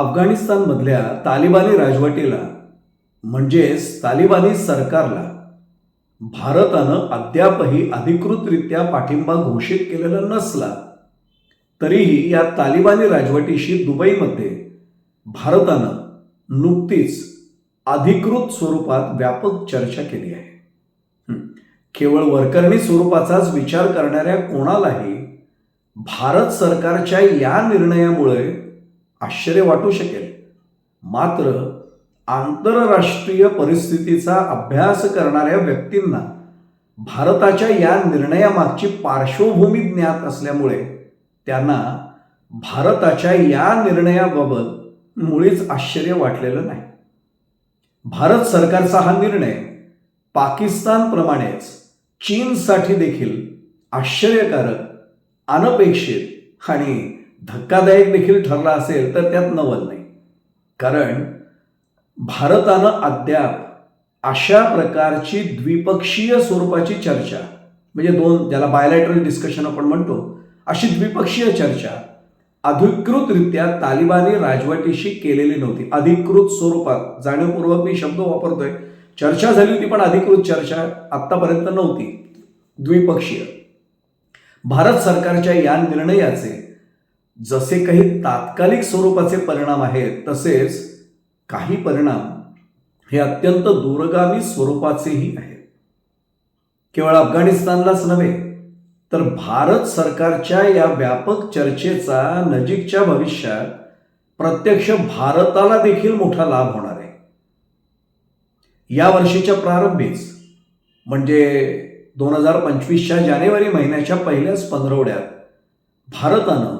अफगाणिस्तानमधल्या तालिबानी राजवटीला म्हणजेच तालिबानी सरकारला भारतानं अद्यापही अधिकृतरित्या पाठिंबा घोषित केलेला नसला तरीही या तालिबानी राजवटीशी दुबईमध्ये भारतानं नुकतीच अधिकृत स्वरूपात व्यापक चर्चा केली आहे. केवळ वरकरणी स्वरूपाचाच विचार करणाऱ्या कोणालाही भारत सरकारच्या या निर्णयामुळे आश्चर्य वाटू शकेल. मात्र आंतरराष्ट्रीय परिस्थितीचा अभ्यास करणाऱ्या व्यक्तींना भारताच्या या निर्णयामागची पार्श्वभूमी ज्ञात असल्यामुळे त्यांना भारताच्या या निर्णयाबाबत मुळीच आश्चर्य वाटलेलं नाही. भारत सरकारचा हा निर्णय पाकिस्तानप्रमाणेच चीनसाठी देखील आश्चर्यकारक अनपेक्षित आणि धक्कादायक देखील ठरला असेल तर त्यात नवल नाही. कारण भारतानं अद्याप अशा प्रकारची द्विपक्षीय स्वरूपाची चर्चा म्हणजे दोन ज्याला बायलॅटरल डिस्कशन आपण म्हणतो अशी द्विपक्षीय चर्चा अधिकृतरित्या तालिबानी राजवटीशी केलेली नव्हती. अधिकृत स्वरूपात जाणीवपूर्वक मी शब्द वापरतोय चर्चा झाली होती पण अधिकृत चर्चा आत्तापर्यंत नव्हती. द्विपक्षीय. भारत सरकारच्या या निर्णयाचे जसे काही तात्कालिक स्वरूपाचे परिणाम आहेत तसेच काही परिणाम हे अत्यंत दूरगामी स्वरूपाचेही आहेत. केवळ अफगाणिस्तानलाच नव्हे तर भारत सरकारच्या या व्यापक चर्चेचा नजीकच्या भविष्यात प्रत्यक्ष भारताला देखील मोठा लाभ होणार आहे. या वर्षीच्या प्रारंभीच म्हणजे दोन हजार पंचवीसच्या जानेवारी महिन्याच्या पहिल्याच पंधरवड्यात भारतानं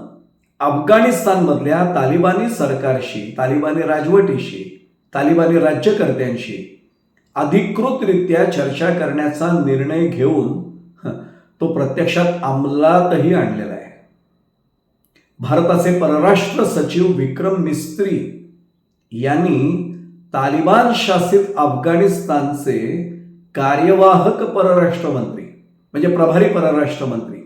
अफगाणिस्तानमधल्या तालिबानी सरकारशी तालिबानी राजवटीशी तालिबानी राज्यकर्त्यांशी अधिकृतरित्या चर्चा करण्याचा निर्णय घेऊन तो प्रत्यक्षात अंमलातही आणलेला आहे. भारताचे परराष्ट्र सचिव विक्रम मिस्त्री यांनी तालिबान शासित अफगाणिस्तानचे कार्यवाहक परराष्ट्र मंत्री म्हणजे प्रभारी परराष्ट्र मंत्री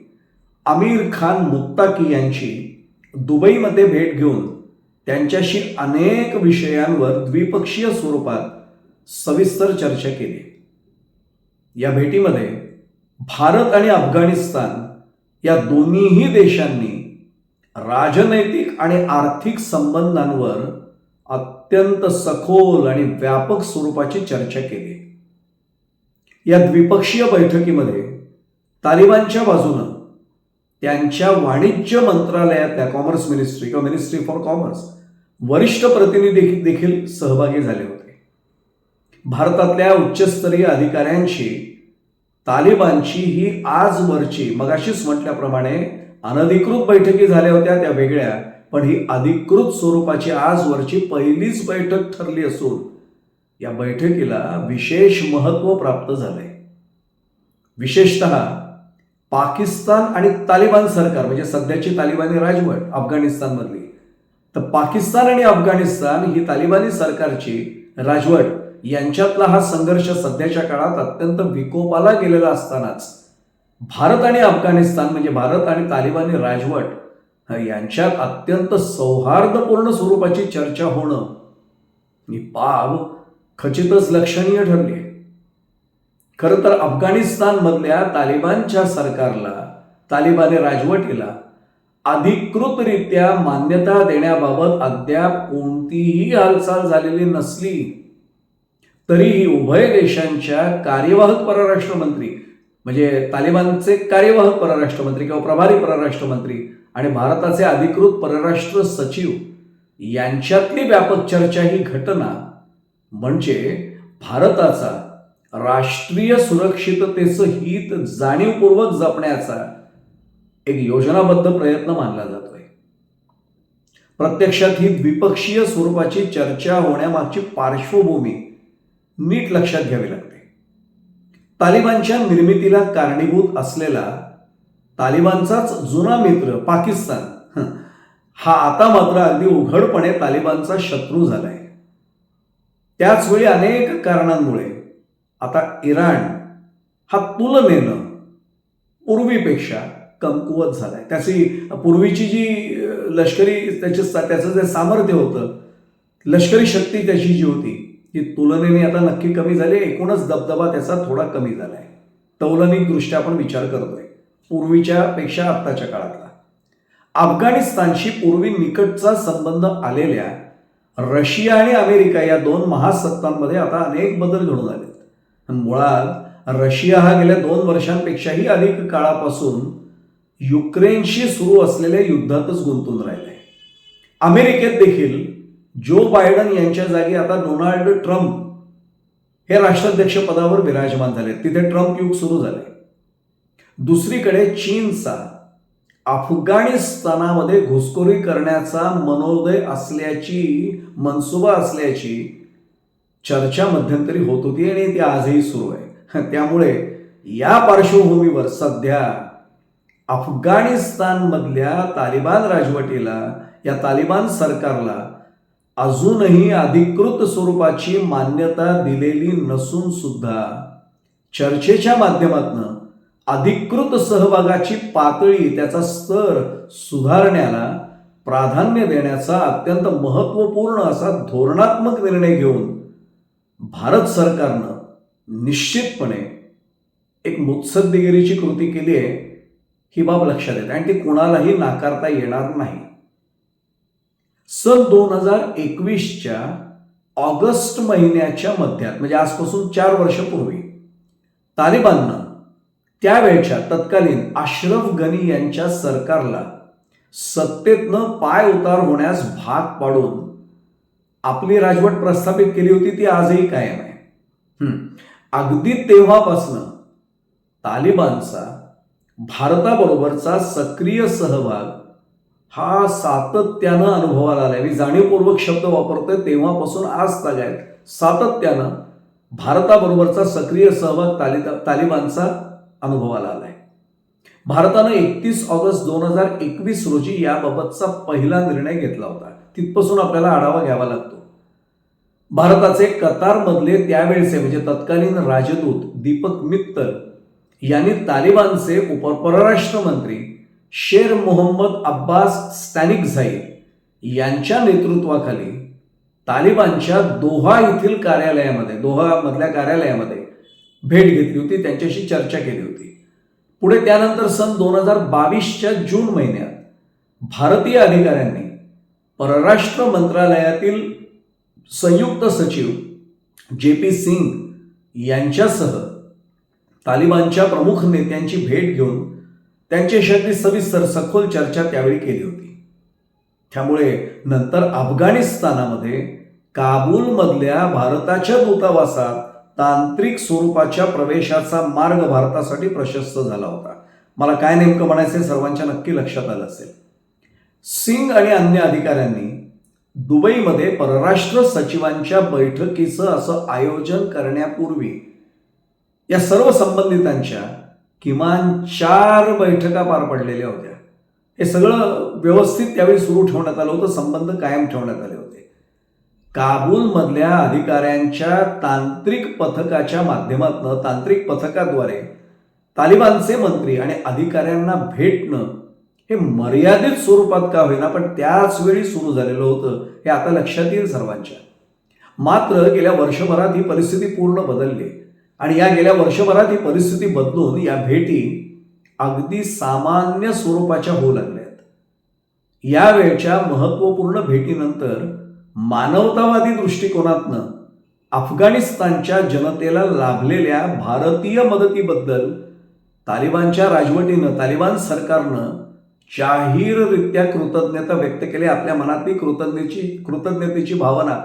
आमिर खान मुत्ताकी यांची दुबईमध्ये भेट घेऊन त्यांच्याशी अनेक विषयांवर द्विपक्षीय स्वरूपात सविस्तर चर्चा केली. या भेटीमध्ये भारत आणि अफगाणिस्तान या दोन्हीही देशांनी राजनैतिक आणि आर्थिक संबंधांवर अत्यंत सखोल आणि व्यापक स्वरूपाची चर्चा केली. या द्विपक्षीय बैठकीमध्ये तालिबानच्या बाजूनं त्यांच्या वाणिज्य मंत्रालयातल्या कॉमर्स मिनिस्ट्री किंवा मिनिस्ट्री फॉर कॉमर्स वरिष्ठ प्रतिनिधी देखील सहभागी झाले होते. भारतातल्या उच्चस्तरीय अधिकाऱ्यांशी तालिबानची ही आजवरची मगाशीच म्हटल्याप्रमाणे अनधिकृत बैठकी झाल्या होत्या त्या वेगळ्या पण ही अधिकृत स्वरूपाची आजवरची पहिलीच बैठक ठरली असून या बैठकीला विशेष महत्त्व प्राप्त झालंय. विशेषतः पाकिस्तान आणि तालिबान सरकार म्हणजे सध्याची तालिबानी राजवट अफगाणिस्तानमधली. तर पाकिस्तान आणि अफगाणिस्तान ही तालिबानी सरकारची राजवट यांच्यातला हा संघर्ष सध्याच्या काळात अत्यंत विकोपाला गेलेला असतानाच भारत आणि अफगाणिस्तान म्हणजे भारत आणि तालिबानी राजवट यांच्यात अत्यंत सौहार्दपूर्ण स्वरूपाची चर्चा होणं ही बाब खचितच लक्षणीय ठरली आहे. खरं तर अफगाणिस्तानमधल्या तालिबानच्या सरकारला तालिबानी राजवटीला अधिकृतरित्या मान्यता देण्याबाबत अद्याप कोणतीही हालचाल झालेली नसली तरीही उभय देशांच्या कार्यवाहक परराष्ट्र मंत्री म्हणजे तालिबानचे कार्यवाहक परराष्ट्र मंत्री किंवा प्रभारी परराष्ट्र मंत्री आणि भारताचे अधिकृत परराष्ट्र सचिव यांच्यातली व्यापक चर्चा ही घटना म्हणजे भारताचा राष्ट्रीय सुरक्षिततेचं हित जाणीवपूर्वक जपण्याचा एक योजनाबद्ध प्रयत्न मानला जातोय. प्रत्यक्षात ही द्विपक्षीय स्वरूपाची चर्चा होण्यामागची पार्श्वभूमी नीट लक्षात घ्यावी लागते. तालिबानच्या निर्मितीला कारणीभूत असलेला तालिबानचाच जुना मित्र पाकिस्तान हा आता मात्र अगदी उघडपणे तालिबानचा शत्रू झालाय. त्याचवेळी अनेक कारणांमुळे आता इराण हा तुलनेनं पूर्वीपेक्षा कमकुवत झालाय. त्याची पूर्वीची जी लष्करी त्याचे त्याचं जे सामर्थ्य होतं लष्करी शक्ती त्याची जी होती ती तुलनेने आता नक्की कमी झाली एकूणच दबदबा त्याचा थोडा कमी झालाय. तौलनिक दृष्ट्या आपण विचार करतोय पूर्वीच्या पेक्षा आत्ताच्या काळातला. अफगाणिस्तानशी पूर्वी निकटचा संबंध आलेल्या रशिया आणि अमेरिका या दोन महासत्तांमध्ये आता अनेक बदल घडून आले मुळात रशिया हा गेल्या दोन वर्षांपेक्षाही अधिक काळापासून युक्रेनशी सुरू असलेल्या युद्धातच गुंतून राहिलाय. अमेरिकेत देखील जो बायडन यांच्या जागी आता डोनाल्ड ट्रम्प हे राष्ट्राध्यक्ष पदावर विराजमान झाले. तिथे ट्रम्प युग सुरू झाले दुसरीकडे चीनचा अफगाणिस्तानामध्ये घुसखोरी करण्याचा मनोदय असल्याची मनसुबा असल्याची चर्चा मध्यंतरी होत होती आणि ती आजही सुरू आहे. त्यामुळे या पार्श्वभूमीवर सध्या अफगाणिस्तानमधल्या तालिबान राजवटीला या तालिबान सरकारला अजूनही अधिकृत स्वरूपाची मान्यता दिलेली नसून सुद्धा चर्चेच्या माध्यमातून अधिकृत सहभागाची पातळी त्याचा स्तर सुधारण्याला प्राधान्य देण्याचा अत्यंत महत्त्वपूर्ण असा धोरणात्मक निर्णय घेऊन भारत सरकारनं निश्चितपणे एक मुत्सद्देगिरीची कृती केली आहे ही बाब लक्षात येते. आणि ती कुणालाही नाकारता येणार नाही. सन दोन हजार एकवीसच्या ऑगस्ट महिन्याच्या मध्यात म्हणजे आजपासून चार वर्षपूर्वी तालिबाननं त्यावेळच्या तत्कालीन अश्रफ गनी यांच्या सरकारला सत्तेतनं पाय उतार होण्यास भाग पाडून आपली राजवट प्रस्थापित केली होती ती आजही कायम आहे. अगदी तेव्हापासनं तालिबानचा भारताबरोबरचा सक्रिय सहभाग हा सातत्यानं अनुभवाला आलाय. मी जाणीवपूर्वक शब्द वापरतोय तेव्हापासून आज तागायत सातत्यानं भारताबरोबरचा सक्रिय सहभाग तालि तालिबानचा अनुभवाला आलाय. भारतानं एकतीस ऑगस्ट दोन हजार एकवीस रोजी याबाबतचा पहिला निर्णय घेतला होता. तिथपासून आपल्याला आढावा घ्यावा लागतो. भारताचे कतारमधले त्यावेळचे म्हणजे तत्कालीन राजदूत दीपक मित्तल यांनी तालिबानचे उप परराष्ट्र मंत्री शेर मोहम्मद अब्बास स्टॅनिक झाई यांच्या नेतृत्वाखाली तालिबानच्या दोहा येथील कार्यालयामध्ये दोहा मधल्या कार्यालयामध्ये भेट घेतली होती त्यांच्याशी चर्चा केली होती. पुढे त्यानंतर सन दोन हजार बावीसच्या जून महिन्यात भारतीय अधिकाऱ्यांनी परराष्ट्र मंत्रालयातील संयुक्त सचिव जे पी सिंग यांच्यासह तालिबानच्या प्रमुख नेत्यांची भेट घेऊन त्यांच्याशी सविस्तर सखोल चर्चा त्यावेळी केली होती. त्यामुळे नंतर अफगाणिस्तानामध्ये काबूलमधल्या भारताच्या दूतावासात तांत्रिक स्वरूपाच्या प्रवेशाचा मार्ग भारतासाठी प्रशस्त झाला होता. मला काय नेमकं म्हणायचं आहे सर्वांच्या नक्की लक्षात आलं असेल. सिंग आणि अन्य अधिकाऱ्यांनी दुबईमध्ये परराष्ट्र सचिवांच्या बैठकीचं असं आयोजन करण्यापूर्वी या सर्व संबंधितांच्या किमान चार बैठका पार पडलेल्या होत्या. हे सगळं व्यवस्थित त्यावेळी सुरू ठेवण्यात आलं होतं संबंध कायम ठेवण्यात आले होते. काबूलमधल्या अधिकाऱ्यांच्या तांत्रिक पथकाच्या माध्यमातून तांत्रिक पथकाद्वारे तालिबानचे मंत्री आणि अधिकाऱ्यांना भेटणं हे मर्यादित स्वरूपात का होईना पण त्याच वेळी सुरू झालेलं होतं हे आता लक्षात येईल सर्वांच्या. मात्र गेल्या वर्षभरात ही परिस्थिती पूर्ण बदलली. आणि या गेल्या वर्षभरात ही परिस्थिती बदलून या भेटी अगदी सामान्य स्वरूपाच्या होऊ लागल्यात. यावेळच्या महत्त्वपूर्ण भेटीनंतर मानवतावादी दृष्टिकोनातनं अफगाणिस्तानच्या जनतेला लाभलेल्या भारतीय मदतीबद्दल तालिबानच्या राजवटीनं तालिबान सरकारनं जाहीररित्या कृतज्ञता व्यक्त केली आपल्या मनातली कृतज्ञतेची कृतज्ञतेची भावना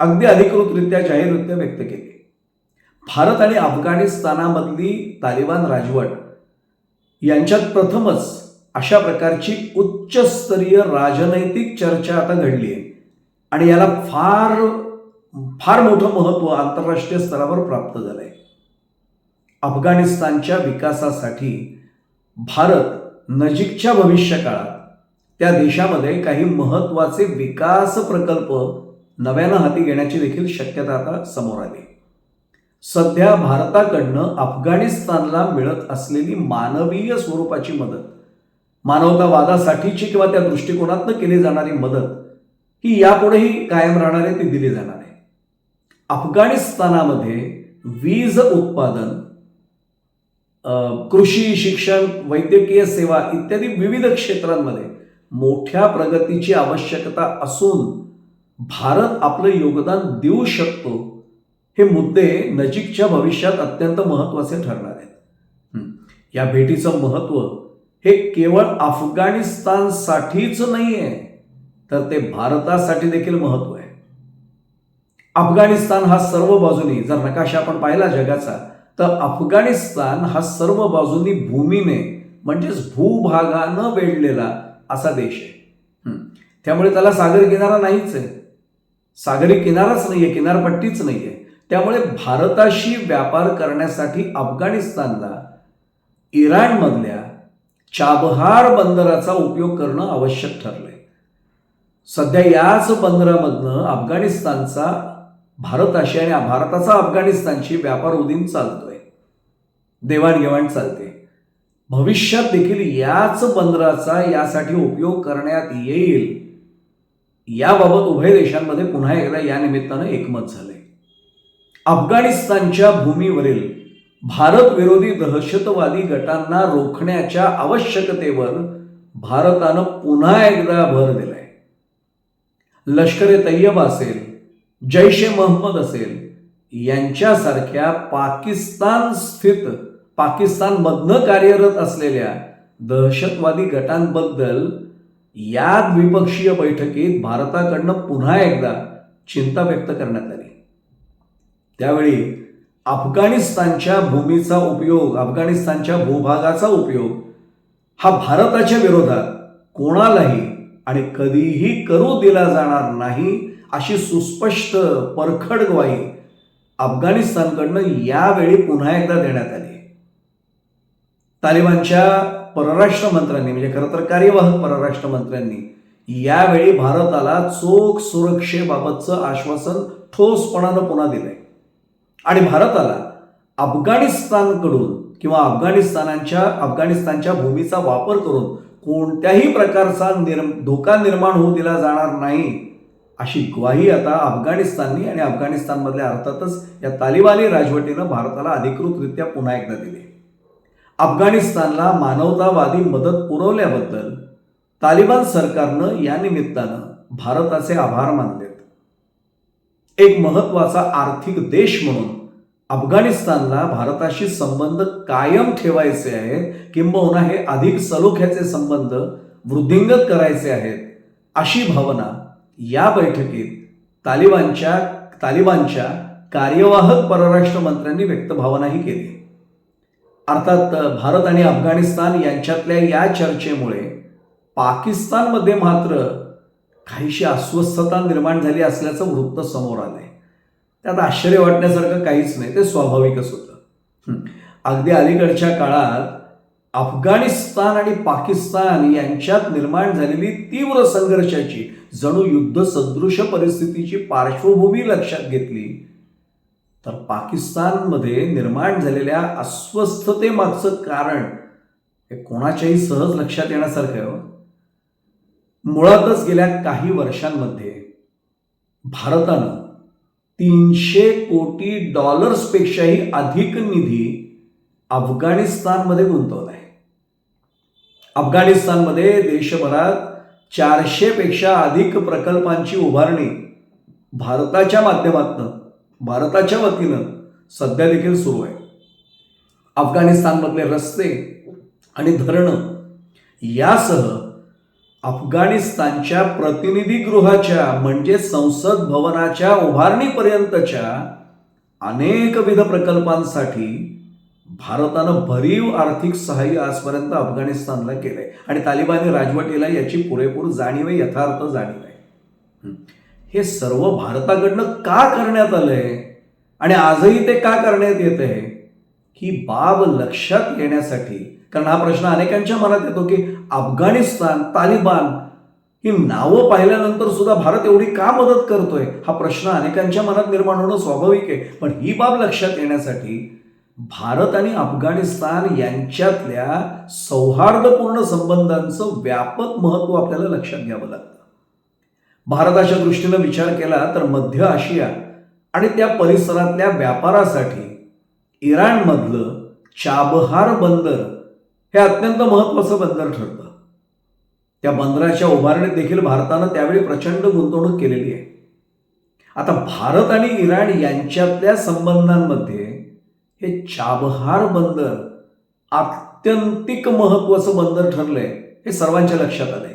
अगदी अधिकृतरित्या जाहीररित्या व्यक्त केली. भारत आणि अफगाणिस्तानामधली तालिबान राजवट यांच्यात प्रथमच अशा प्रकारची उच्चस्तरीय राजनैतिक चर्चा आता घडली आहे. आणि याला फार फार मोठं महत्त्व आंतरराष्ट्रीय स्तरावर प्राप्त झालं आहे अफगाणिस्तानच्या विकासासाठी भारत नजीकच्या भविष्यकाळात. त्या देशामध्ये काही महत्त्वाचे विकास प्रकल्प नव्यानं हाती घेण्याची देखील शक्यता आता समोर आली. सध्या भारताकडनं अफगाणिस्तानला मिळत असलेली मानवीय स्वरूपाची मदत मानवतावादासाठीची किंवा त्या दृष्टिकोनातनं केली जाणारी मदत ही यापुढेही कायम राहणार आहे ती दिली जाणार आहे. अफगाणिस्तानामध्ये वीज उत्पादन कृषी शिक्षण वैद्यकीय सेवा इत्यादी विविध क्षेत्रांमध्ये मोठ्या प्रगतीची आवश्यकता असून भारत आपलं योगदान देऊ शकतो हे मुद्दे नजीकच्या भविष्यात अत्यंत महत्त्वाचे ठरणार आहेत. या भेटीचं महत्त्व हे केवळ अफगाणिस्तानसाठीच नाही आहे तर ते भारतासाठी देखील महत्त्व आहे. अफगाणिस्तान हा सर्व बाजूनी जर नकाशा आपण पाहिला जगाचा तर अफगाणिस्तान हा सर्व बाजूनी भूमीने म्हणजेच भूभागानं वेढलेला असा देश आहे. त्यामुळे त्याला सागरी किनारा नाहीच आहे. सागरी किनाराच नाही आहे किनारपट्टीच नाहीये. त्यामुळे भारताशी व्यापार करण्यासाठी अफगाणिस्तानला इराणमधल्या चाबहार बंदराचा उपयोग करणं आवश्यक ठरलंय. सध्या याच बंदरामधनं अफगाणिस्तानचा भारताशी आणि भारताचा अफगाणिस्तानशी व्यापार उदीन चालतोय. देवाणघेवाण चालते. भविष्यात देखील याच बंदराचा यासाठी उपयोग करण्यात येईल. याबाबत उभय देशांमध्ये पुन्हा एकदा या निमित्तानं एकमत झालंय. अफगाणिस्तानच्या भूमीवरील भारत विरोधी दहशतवादी गटांना रोखण्याच्या आवश्यकतेवर भारतानं पुन्हा एकदा भर दिलाय. लष्कर ए तय्यब असेल जैश ए मोहम्मद असेल यांच्यासारख्या पाकिस्तान स्थित पाकिस्तानमधनं कार्यरत असलेल्या दहशतवादी गटांबद्दल या द्विपक्षीय बैठकीत भारताकडनं पुन्हा एकदा चिंता व्यक्त करण्यात आली. त्यावेळी अफगाणिस्तानच्या भूमीचा उपयोग अफगाणिस्तानच्या भूभागाचा उपयोग हा भारताच्या विरोधात कोणालाही आणि कधीही करू दिला जाणार नाही अशी सुस्पष्ट परखड ग्वाही अफगाणिस्तानकडनं यावेळी पुन्हा एकदा देण्यात आली. तालिबानच्या परराष्ट्र मंत्र्यांनी म्हणजे खरं तर कार्यवाहक परराष्ट्र मंत्र्यांनी यावेळी भारताला चोख सुरक्षेबाबतचं आश्वासन ठोसपणानं पुन्हा दिलंय. आणि भारताला अफगाणिस्तानकडून किंवा अफगाणिस्तानाच्या अफगाणिस्तानच्या भूमीचा वापर करून कोणत्याही प्रकारचा निर्म धोका निर्माण होऊ दिला जाणार नाही. अशी ग्वाही आता अफगाणिस्ताननी आणि अफगाणिस्तानमधल्या अर्थातच या तालिबानी राजवटीनं भारताला अधिकृतरित्या पुन्हा एकदा दिली. अफगाणिस्तानला मानवतावादी मदत पुरवल्याबद्दल तालिबान सरकारनं या निमित्तानं भारताचे आभार मानलेत. एक महत्त्वाचा आर्थिक देश म्हणून अफगाणिस्तानला भारताशी संबंध कायम ठेवायचे आहेत किंबहुना हे अधिक सलोख्याचे संबंध वृद्धिंगत करायचे आहेत अशी भावना या बैठकीत तालिबानच्या तालिबानच्या कार्यवाहक परराष्ट्र मंत्र्यांनी व्यक्त भावनाही केली. अर्थात भारत आणि अफगाणिस्तान यांच्यातल्या या चर्चेमुळे पाकिस्तानमध्ये मात्र काहीशी अस्वस्थता निर्माण झाली असल्याचं वृत्त समोर आलंय. त्यात आश्चर्य वाटण्यासारखं काहीच नाही ते स्वाभाविकच होतं. अगदी अलीकडच्या काळात अफगाणिस्तान आणि पाकिस्तान यांच्यात निर्माण झालेली तीव्र संघर्षाची जणू युद्ध सदृश परिस्थितीची पार्श्वभूमी लक्षात घेतली तर पाकिस्तानमध्ये निर्माण झालेल्या अस्वस्थतेमागचं कारण हे कोणाच्याही सहज लक्षात येण्यासारखं आहे हो. मुळातच गेल्या काही वर्षांमध्ये भारतानं तीनशे कोटी डॉलर्सपेक्षाही अधिक निधी अफगाणिस्तानमध्ये गुंतवला आहे. अफगाणिस्तानमध्ये देशभरात चारशेपेक्षा अधिक प्रकल्पांची उभारणी भारताच्या माध्यमातून भारताच्या वतीनं सध्या देखील सुरू आहे. अफगाणिस्तानमधले रस्ते आणि धरणं यासह अफगाणिस्तानच्या प्रतिनिधीगृहाच्या म्हणजे संसद भवनाच्या उभारणीपर्यंतच्या अनेकविध प्रकल्पांसाठी भारतानं भरीव आर्थिक सहाय्य आजपर्यंत अफगाणिस्तानला केलंय. आणि तालिबानी राजवटीला याची पुरेपूर जाणीव आहे यथार्थ जाणीव आहे. हे सर्व भारताकडनं का करण्यात आलंय? आणि आजही ते का करण्यात येत आहे? ही बाब लक्षात येण्यासाठी कारण हा प्रश्न अनेकांच्या मनात येतो की अफगाणिस्तान तालिबान ही नावं पाहिल्यानंतर सुद्धा भारत एवढी का मदत करतोय? हा प्रश्न अनेकांच्या मनात निर्माण होणं स्वाभाविक आहे. पण ही बाब लक्षात येण्यासाठी भारत आणि अफगाणिस्तान यांच्यातल्या सौहार्दपूर्ण संबंधांचं व्यापक महत्त्व आपल्याला लक्षात घ्यावं लागतं. भारताच्या दृष्टीनं विचार केला तर मध्य आशिया आणि त्या परिसरातल्या व्यापारासाठी इराणमधलं चाबहार बंदर हे अत्यंत महत्वाचं बंदर ठरतं. त्या बंदराच्या उभारणीत देखील भारतानं त्यावेळी प्रचंड गुंतवणूक केलेली आहे. आता भारत आणि इराण यांच्यातल्या संबंधांमध्ये हे चाबहार बंदर आत्यंतिक महत्वाचं बंदर ठरलंय हे सर्वांच्या लक्षात आलंय.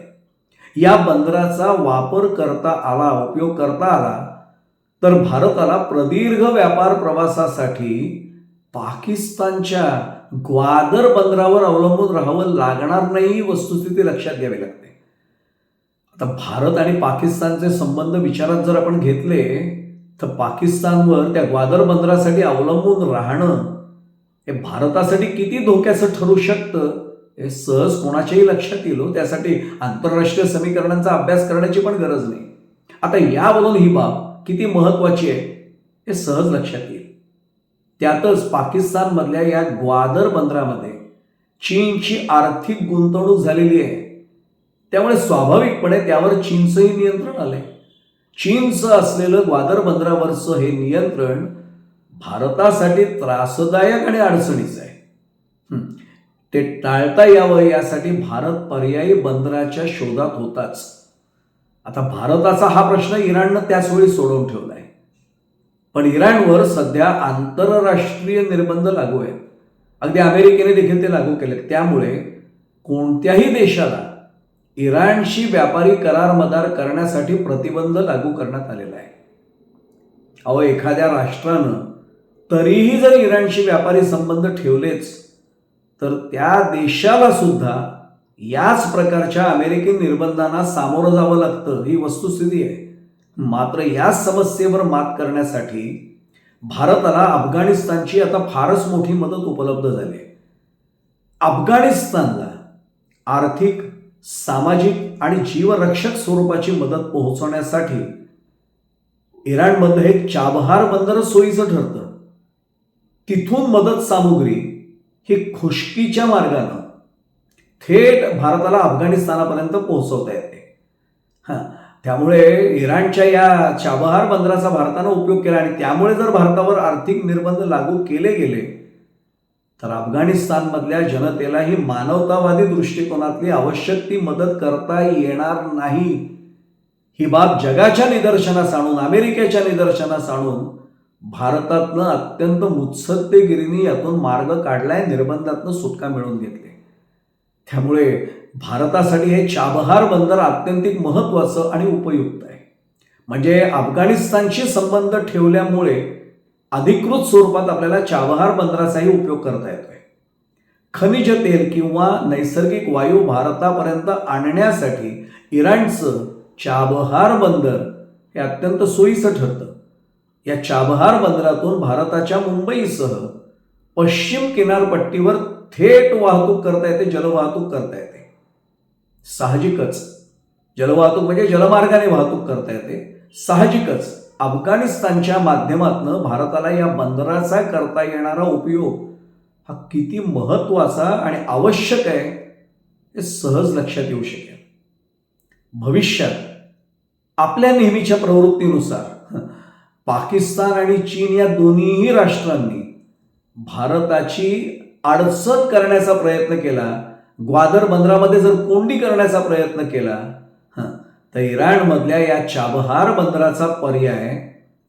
या बंदराचा वापर करता आला उपयोग करता आला तर भारताला प्रदीर्घ व्यापार प्रवासासाठी पाकिस्तानच्या ग्वादर बंदरावर अवलंबून राहावं लागणार नाही ही वस्तुस्थिती लक्षात घ्यावी लागते. आता भारत आणि पाकिस्तानचे संबंध विचारात जर आपण घेतले तर पाकिस्तानवर त्या ग्वादर बंदरासाठी अवलंबून राहणं हे भारतासाठी किती धोक्याचं ठरू शकतं हे सहज कोणाच्याही लक्षात येईल हो. त्यासाठी आंतरराष्ट्रीय समीकरणांचा अभ्यास करण्याची पण गरज नाही. आता यावरून ही बाब किती महत्वाची आहे हे सहज लक्षात येईल. त्यातच पाकिस्तानमधल्या या ग्वादर बंदरामध्ये चीनची आर्थिक गुंतवणूक झालेली आहे. त्यामुळे स्वाभाविकपणे त्यावर चीनचंही नियंत्रण आलंय. चीनचं असलेलं ग्वादर बंदरावरचं हे नियंत्रण भारतासाठी त्रासदायक आणि अडचणीचं आहे. ते टाळता यावं यासाठी भारत पर्यायी बंदराच्या शोधात होताच. आता भारताचा हा प्रश्न इराणनं त्याच वेळी ठेवला आहे पण इराणवर सध्या आंतरराष्ट्रीय निर्बंध लागू आहेत. अगदी अमेरिकेने देखील ते लागू केले त्यामुळे कोणत्याही देशाला इराणशी व्यापारी करार मदार करण्यासाठी प्रतिबंध लागू करण्यात आलेला आहे. अहो एखाद्या राष्ट्रानं तरीही जर इराणशी व्यापारी संबंध ठेवलेच तर त्या देशाला सुद्धा याच प्रकारच्या अमेरिकी निर्बंधांना सामोरं जावं लागतं ही वस्तुस्थिती आहे. मात्र या समस्येवर मात करण्यासाठी भारताला अफगाणिस्तानची आता फारच मोठी मदत उपलब्ध झाली आहे. अफगाणिस्तानला आर्थिक सामाजिक आणि जीवरक्षक स्वरूपाची मदत पोहोचवण्यासाठी इराणमध्ये हे चाबहार बंदर सोयीचं ठरतं. तिथून मदत सामुग्री ही खुशकीच्या मार्गानं थेट भारताला अफगाणिस्तानापर्यंत पोहोचवता येते. हां त्यामुळे इराणच्या या चाबहार बंदराचा भारतानं उपयोग केला आणि त्यामुळे जर भारतावर आर्थिक निर्बंध लागू केले गेले तर अफगाणिस्तानमधल्या जनतेला ही मानवतावादी दृष्टिकोनातली आवश्यक ती मदत करता येणार नाही. ही बाब जगाच्या निदर्शनास आणून अमेरिकेच्या निदर्शनास आणून भारतातनं अत्यंत मुत्सद्देगिरीने यातून मार्ग काढलाय निर्बंधातनं सुटका मिळवून घेतली. त्यामुळे भारतासाठी हे चाबहार बंदर आत्यंतिक महत्वाचं आणि उपयुक्त आहे. म्हणजे अफगाणिस्तानशी संबंध ठेवल्यामुळे अधिकृत स्वरूपात आपल्याला चाबहार बंदराचाही उपयोग करता येतोय. खनिज तेल किंवा नैसर्गिक वायू भारतापर्यंत आणण्यासाठी इराणचं चाबहार बंदर हे अत्यंत सोयीचं ठरतं. या चाबहार बंदरातून भारताच्या मुंबईसह पश्चिम किनारपट्टीवर थेट वाहतूक करता येते जलवाहतूक करता येते. साहजिकच. जलवाहतूक म्हणजे जलमार्गाने वाहतूक करता येते. साहजिकच. अफगाणिस्तानच्या माध्यमातून भारताला या बंदराचा करता येणारा उपयोग हा किती महत्त्वाचा आणि आवश्यक आहे हे सहज लक्षात येऊ शकेल. भविष्यात आपल्या नेहमीच्या प्रवृत्तीनुसार पाकिस्तान आणि चीन या दोन्हीही राष्ट्रांनी भारताची अडचण करण्याचा प्रयत्न केला ग्वादर बंदरामध्ये जर कोंडी करण्याचा प्रयत्न केला तर इराणमधल्या या चाबहार बंदराचा पर्याय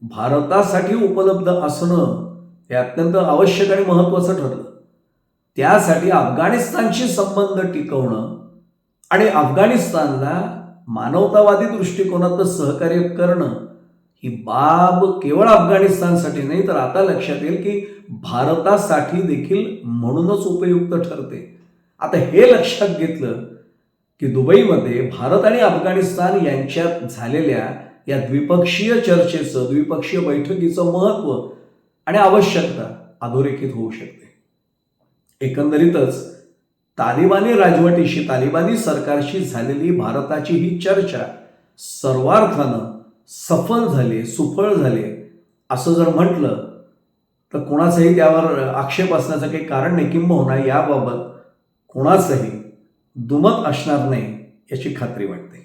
भारतासाठी उपलब्ध असणं हे अत्यंत आवश्यक आणि महत्त्वाचं ठरलं. त्यासाठी अफगाणिस्तानशी संबंध टिकवणं आणि अफगाणिस्तानला मानवतावादी दृष्टिकोनातलं सहकार्य करणं ही बाब केवळ अफगाणिस्तानसाठी नाही तर आता लक्षात येईल की भारतासाठी देखील म्हणूनच उपयुक्त ठरते. आता हे लक्षात घेतलं की दुबईमध्ये भारत आणि अफगाणिस्तान यांच्यात झालेल्या या द्विपक्षीय चर्चेचं द्विपक्षीय बैठकीचं महत्त्व आणि आवश्यकता अधोरेखित होऊ शकते. एकंदरीतच तालिबानी राजवटीशी तालिबानी सरकारशी झालेली भारताची ही चर्चा सर्वार्थानं सफल झाली सुफळ झाले. असं जर म्हटलं तर कोणाचंही त्यावर आक्षेप असण्याचं काही कारण नाही किंबहुना याबाबत कोणाचंही दुमत असणार नाही याची खात्री वाटते.